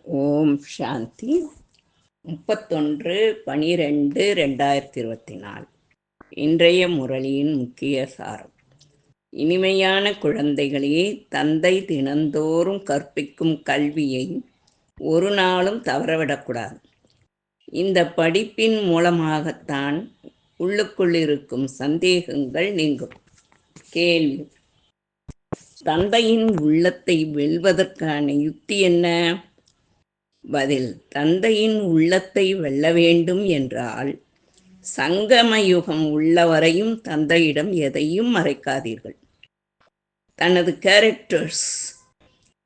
ஓம் சாந்தி. முப்பத்தொன்று பனிரெண்டு ரெண்டாயிரத்தி இருபத்தி நாலு இன்றைய முரளியின் முக்கிய சாரம். இனிமையான குழந்தைகளே தந்தை தினந்தோறும் கற்பிக்கும் கல்வியை ஒரு நாளும் தவறவிடக்கூடாது. இந்த படிப்பின் மூலமாகத்தான் உள்ளுக்குள் இருக்கும் சந்தேகங்கள் நீங்கும். கேள்வி. தந்தையின் உள்ளத்தை வெல்வதற்கான யுக்தி என்ன? பதில் தந்தையின் உள்ளத்தை வெல்ல வேண்டும் என்றால் சங்கம யுகம் உள்ளவரையும் தந்தையிடம் எதையும் மறைக்காதீர்கள். தனது கேரக்டர்ஸ்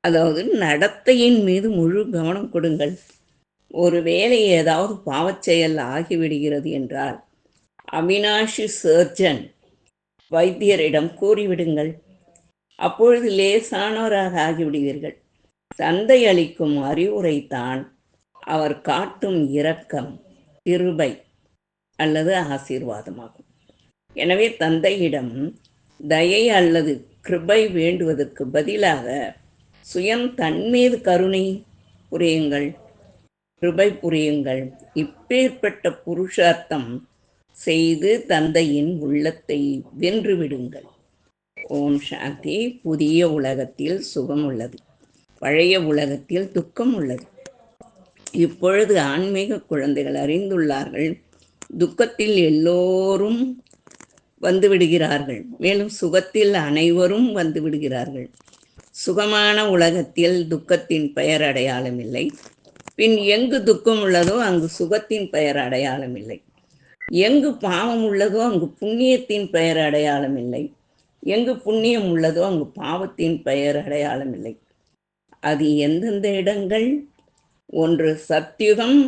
அதாவது நடத்தையின் மீது முழு கவனம் கொடுங்கள். ஒருவேளை ஏதாவது பாவச்செயல் ஆகிவிடுகிறது என்றால் அவினாஷி சர்ஜன் வைத்தியரிடம் கூறிவிடுங்கள். அப்பொழுது லேசானவராக ஆகிவிடுவீர்கள். தந்தை அளிக்கும் அறிவுரைத்தான் அவர் காட்டும் இரக்கம் கிருபை அல்லது ஆசீர்வாதமாகும். எனவே தந்தையிடம் தயை அல்லது கிருபை வேண்டுவதற்கு பதிலாக சுயம் தன்மீது கருணை புரியுங்கள் கிருபை புரியுங்கள். இப்பேற்பட்ட புருஷார்த்தம் செய்து தந்தையின் உள்ளத்தை வென்றுவிடுங்கள். ஓம் சாந்தி. புதிய உலகத்தில் சுகம் உள்ளது பழைய உலகத்தில் துக்கம் உள்ளது. இப்பொழுது ஆன்மீக குழந்தைகள் அறிந்துள்ளார்கள். துக்கத்தில் எல்லோரும் வந்து விடுகிறார்கள் மேலும் சுகத்தில் அனைவரும் வந்து விடுகிறார்கள் சுகமான உலகத்தில் துக்கத்தின் பெயர் அடையாளம் இல்லை பின் எங்கு துக்கம் உள்ளதோ அங்கு சுகத்தின் பெயர் அடையாளம் இல்லை எங்கு பாவம் உள்ளதோ அங்கு புண்ணியத்தின் பெயர் அடையாளம் இல்லை எங்கு புண்ணியம் உள்ளதோ அங்கு பாவத்தின் பெயர் அடையாளம் இல்லை அது எந்தெந்த இடங்கள்? ஒன்று சத்யுகம்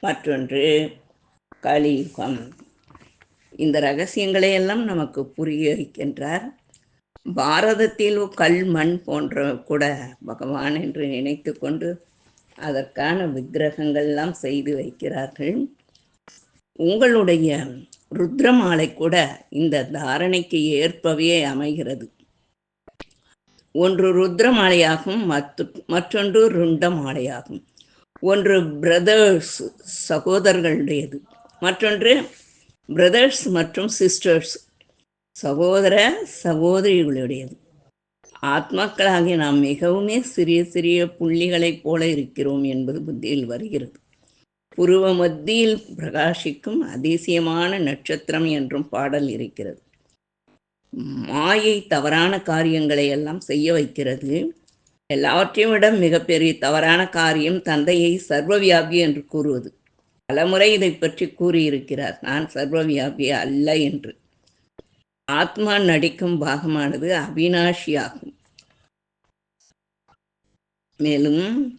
மற்றொன்று கலியுகம். இந்த ரகசியங்களை எல்லாம் நமக்கு புரிய வைக்கின்றார் பாரதத்தில் கல் மண் போன்ற கூட பகவான் என்று நினைத்து கொண்டு அதற்கான விக்கிரகங்கள்லாம் செய்து வைக்கிறார்கள். உங்களுடைய ருத்ரமாலை கூட இந்த தாரணைக்கு ஏற்பவே அமைகிறது. ஒன்று ருத்ரமாலையாகும் மத்து மற்றொன்று ருண்ட மாலையாகும் ஒன்று பிரதர்ஸ் சகோதரர்களுடையது. மற்றொன்று பிரதர்ஸ் மற்றும் சிஸ்டர்ஸ் சகோதர சகோதரிகளுடையது. ஆத்மாக்களாகிய நாம் மிகவுமே சிறிய சிறிய புள்ளிகளைப் போல இருக்கிறோம் என்பது புத்தியில் வருகிறது. புருவ மத்தியில் பிரகாசிக்கும் அதிசயமான நட்சத்திரம் என்றும் பாடல் இருக்கிறது. மாயை தவறான காரியங்களை எல்லாம் செய்ய வைக்கிறது. எல்லாவற்றையும் விட மிகப்பெரிய தவறான காரியம் தந்தையை சர்வவியாபி என்று கூறுவது. பலமுறை இதை பற்றி கூறியிருக்கிறார். நான் சர்வவியாபி அல்ல என்று. ஆத்மா நடிக்கும் பாகமானது அவினாஷியாகும். மேலும்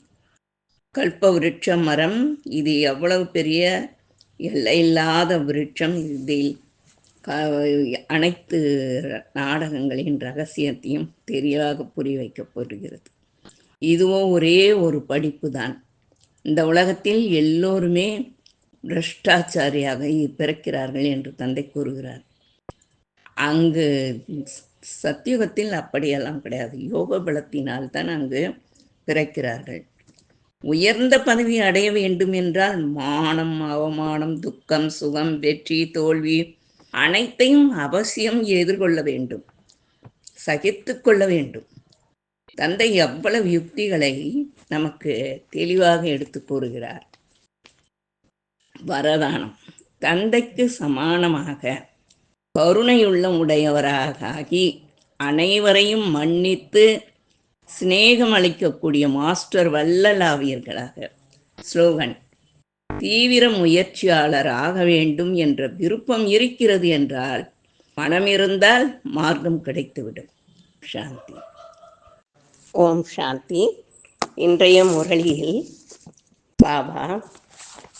கல்ப விருட்ச மரம் இது எவ்வளவு பெரிய எல்லையில்லாத விருட்சம் இதில். அனைத்து நாடகங்களின் ரகசியத்தையும் தெளிவாக புரி வைக்கப்படுகிறது இதுவும் ஒரே ஒரு படிப்பு தான் இந்த உலகத்தில் எல்லோருமே பிரஷ்டாச்சாரியாக பிறக்கிறார்கள் என்று தந்தை கூறுகிறார். அங்கு சத்தியுகத்தில் அப்படியெல்லாம் கிடையாது. யோக பலத்தினால் தான் அங்கு பிறக்கிறார்கள். உயர்ந்த பதவி அடைய வேண்டும் என்றால் மானம் அவமானம் துக்கம் சுகம் வெற்றி தோல்வி அனைத்தையும் அவசியம் எதிர்கொள்ள வேண்டும். சகித்து கொள்ள வேண்டும். தந்தை எவ்வளவு யுக்திகளை நமக்கு தெளிவாக எடுத்து கூறுகிறார். வரதானம். தந்தைக்கு சமானமாக கருணையுள்ள உடையவராக ஆகி அனைவரையும் மன்னித்து சிநேகம் அளிக்கக்கூடிய மாஸ்டர் வல்லலாவியர்களாக. ஸ்லோகன். தீவிர முயற்சியாளர் ஆக வேண்டும் என்ற விருப்பம் இருக்கிறது என்றால் மனம் இருந்தால் மார்க்கம் கிடைத்துவிடும். சாந்தி. ஓம் சாந்தி. இன்றைய முரளியில் பாபா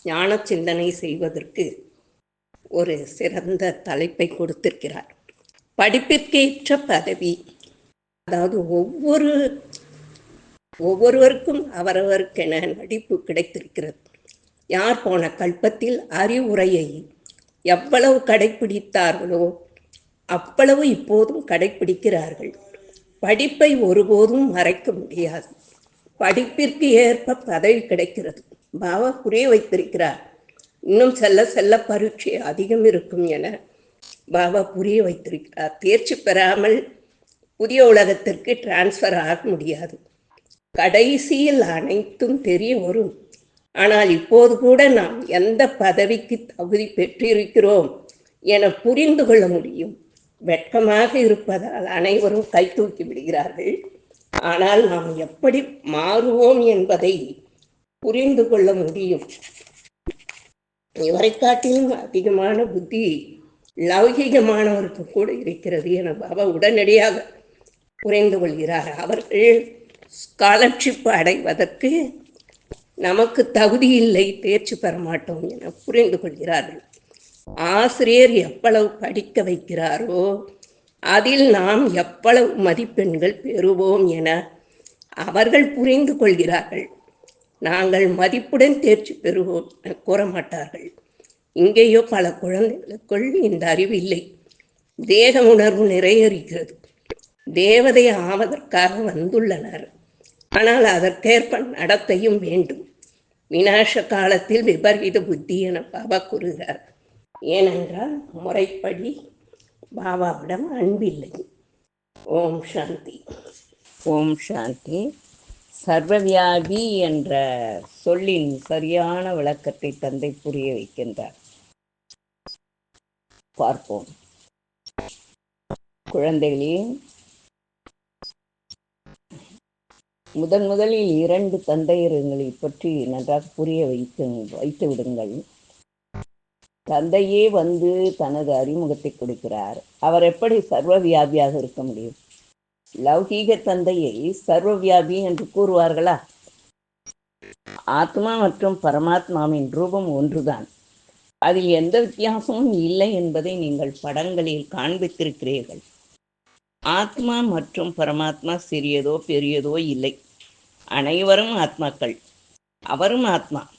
ஞான சிந்தனை செய்வதற்கு ஒரு சிறந்த தலைப்பை கொடுத்திருக்கிறார். படிப்பிற்கேற்ற பதவி அதாவது ஒவ்வொரு ஒவ்வொருவருக்கும் அவரவருக்கென நடிப்பு கிடைத்திருக்கிறது. யார் போன கல்பத்தில் அறிவுரையை எவ்வளவு கடைப்பிடித்தார்களோ அவ்வளவு இப்போதும் கடைப்பிடிக்கிறார்கள். படிப்பை ஒருபோதும் மறைக்க முடியாது. படிப்பிற்கு ஏற்ப பதவி கிடைக்கிறது. பாபா புரிய வைத்திருக்கிறார். இன்னும் செல்ல செல்ல பரீட்சை அதிகம் இருக்கும் என பாபா புரிய வைத்திருக்கிறார். தேர்ச்சி பெறாமல் புதிய உலகத்திற்கு டிரான்ஸ்ஃபர் ஆக முடியாது. கடைசியில் அனைத்தும் தெரிய வரும். ஆனால் இப்போது கூட நாம் எந்த பதவிக்கு தகுதி பெற்றிருக்கிறோம் என புரிந்து கொள்ள முடியும். வெட்கமாக இருப்பதால் அனைவரும் கை தூக்கி விடுகிறார்கள். ஆனால் நாம் எப்படி மாறுவோம் என்பதை புரிந்து கொள்ள முடியும். இவரை காட்டிலும் அதிகமான புத்தி லௌகிகமானவருக்கு கூட இருக்கிறது என பாபா உடனடியாக புரிந்து கொள்கிறார். அவர்கள் ஸ்காலர்ஷிப் அடைவதற்கு நமக்கு தகுதி இல்லை தேர்ச்சி பெற மாட்டோம் என புரிந்து கொள்கிறார்கள். ஆசிரியர் எவ்வளவு படிக்க வைக்கிறாரோ அதில் நாம் எவ்வளவு மதிப்பெண்கள் பெறுவோம் என அவர்கள் புரிந்து கொள்கிறார்கள். நாங்கள் மதிப்புடன் தேர்ச்சி பெறுவோம் என கூற மாட்டார்கள். இங்கேயோ பல குழந்தைகளுக்குள் இந்த அறிவு இல்லை. தேக உணர்வு நிறைய இருக்கிறது தேவதை ஆவதற்காக வந்துள்ளனர். ஆனால் அதற்கேற்ப நடத்தையும் வேண்டும். விநாச காலத்தில் விபரீத புத்தி என பாபா கூறுகிறார். ஏனென்றால் முறைப்படி பாபாவிடம் அன்பில்லை. ஓம் சாந்தி. ஓம் சாந்தி. சர்வவியாபி என்ற சொல்லின் சரியான விளக்கத்தை தந்தை புரிய வைக்கின்றார். பார்ப்போம். குழந்தைகளின் முதன் முதலில் இரண்டு தந்தையர்களை பற்றி நன்றாக புரிய வைத்து வைத்து விடுங்கள். தந்தையே வந்து தனது அறிமுகத்தை கொடுக்கிறார். அவர் எப்படி சர்வ வியாபியாக இருக்க முடியும்? லௌகீக தந்தையை சர்வ வியாபி என்று கூறுவார்களா? ஆத்மா மற்றும் பரமாத்மாவின் ரூபம் ஒன்றுதான். அதில் எந்த வித்தியாசமும் இல்லை என்பதை நீங்கள் படங்களில் காண்பித்திருக்கிறீர்கள். ஆத்மா மற்றும் பரமாத்மா சிறியதோ பெரியதோ இல்லை. அனைவரும் ஆத்மாக்கள். அவரும் ஆத்மா.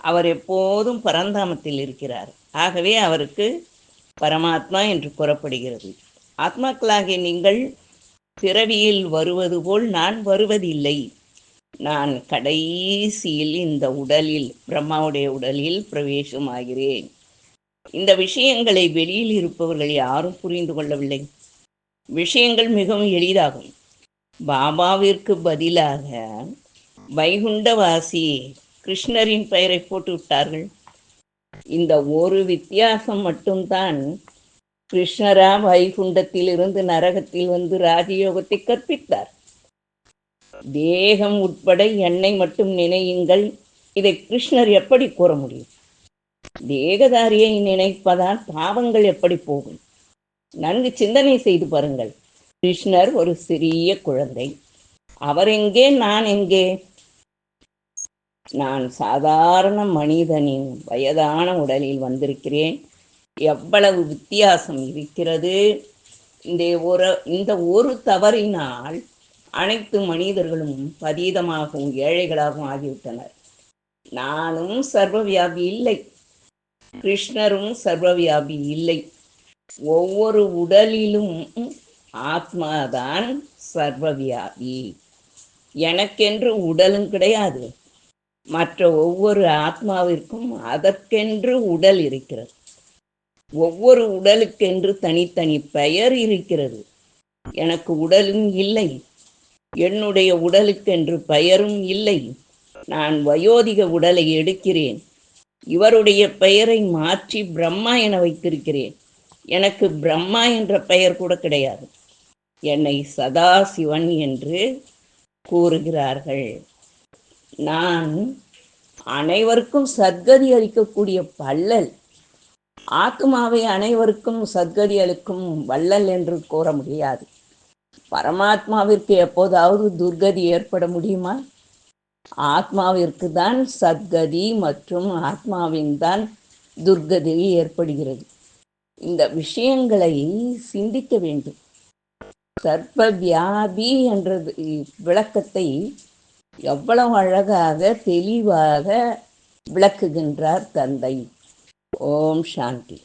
அவர் எப்போதும் பரந்தாமத்தில் இருக்கிறார். ஆகவே அவருக்கு பரமாத்மா என்று கூறப்படுகிறது. ஆத்மாக்களாகிய நீங்கள் பிறவியில் வருவது போல் நான் வருவதில்லை. நான் கடைசியில் இந்த உடலில் பிரம்மாவுடைய உடலில் பிரவேசமாகிறேன். இந்த விஷயங்களை வெளியில் இருப்பவர்கள் யாரும் புரிந்து கொள்ளவில்லை. விஷயங்கள் மிகவும் எளிதாகும். பாபாவிற்கு பதிலாக வைகுண்டவாசி கிருஷ்ணரின் பெயரை போட்டு விட்டார்கள். இந்த ஒரு வித்தியாசம் மட்டும்தான். கிருஷ்ணரா வைகுண்டத்தில் இருந்து நரகத்தில் வந்து ராஜயோகத்தை கற்பித்தார். தேகம் உட்பட என்னை மட்டும் நினையுங்கள். இதை கிருஷ்ணர் எப்படி கூற முடியும்? தேகதாரியை நினைப்பதால் பாவங்கள் எப்படி போகும்? நன்கு சிந்தனை செய்து பாருங்கள். கிருஷ்ணர் ஒரு சிறிய குழந்தை. அவர் எங்கே நான் எங்கே? நான் சாதாரண மனிதனின் வயதான உடலில் வந்திருக்கிறேன். எவ்வளவு வித்தியாசம் இருக்கிறது. இந்த ஒரு இந்த ஒரு தவறினால் அனைத்து மனிதர்களும் பதீதமாகவும் ஏழைகளாகவும் ஆகிவிட்டனர். நானும் சர்வவியாபி இல்லை. கிருஷ்ணரும் சர்வவியாபி இல்லை. ஒவ்வொரு உடலிலும் ஆத்மாதான் சர்வவியாபி. எனக்கென்று உடலும் கிடையாது. மற்ற ஒவ்வொரு ஆத்மாவிற்கும் அதற்கென்று உடல் இருக்கிறது. ஒவ்வொரு உடலுக்கென்று தனித்தனி பெயர் இருக்கிறது. எனக்கு உடலும் இல்லை. என்னுடைய உடலுக்கென்று பெயரும் இல்லை. நான் வயோதிக உடலை எடுக்கிறேன். இவருடைய பெயரை மாற்றி பிரம்மா என வைத்திருக்கிறேன். எனக்கு பிரம்மா என்ற பெயர் கூட கிடையாது. என்னை சதாசிவன் என்று கூறுகிறார்கள். நான் அனைவருக்கும் சத்கதி அளிக்கக்கூடிய பல்லல் ஆத்மாவை அனைவருக்கும் சத்கதி அளிக்கும் வள்ளல் என்று கூற முடியாது. பரமாத்மாவிற்கு எப்போதாவது துர்கதி ஏற்பட முடியுமா? ஆத்மாவிற்கு தான் சத்கதி மற்றும் ஆத்மாவின் தான் துர்கதி ஏற்படுகிறது. இந்த விஷயங்களை சிந்திக்க வேண்டும். சர்ப்ப வியாபி என்றது விளக்கத்தை எவ்வளவு அழகாக தெளிவாக விளக்குகின்றார் தந்தை. ஓம் சாந்தி.